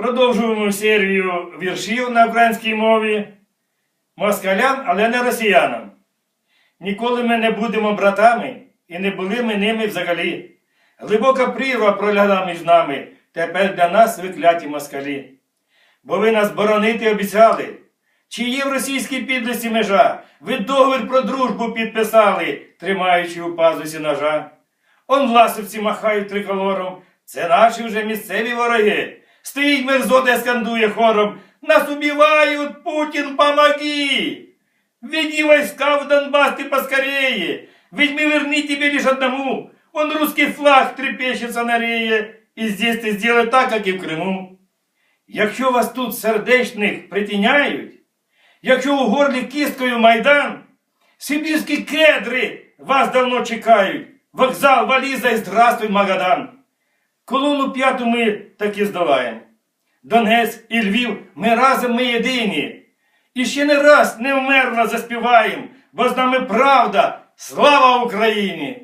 Продовжуємо серію віршів на українській мові. Москалям, але не росіянам. Ніколи ми не будемо братами і не були ми ними взагалі. Глибока прірва пролягла між нами, тепер для нас ви кляті москалі. Бо ви нас боронити обіцяли. Чи є в російській підлості межа? Ви договір про дружбу підписали, тримаючи у пазусі ножа. Он власовці махають триколором. Це наші вже місцеві вороги. Стоїть мерзота і скандує хором. Нас убивають, Путін, помоги! Веди войска в Донбасс ты поскорее, ведь мы верны тебе лишь одному. Он русский флаг трепещется на рее, и здесь ты сделай так, как і в Криму. Якщо вас тут сердечних притіняють, якщо у горлі кісткою Майдан, сибірські кедри вас давно чекають, вокзал, валіза і здравствуй, Магадан. Колону п'яту ми таки здолаємо. Донець і Львів, ми разом ми єдині. І ще не раз невмерно заспіваємо, бо з нами правда. Слава Україні!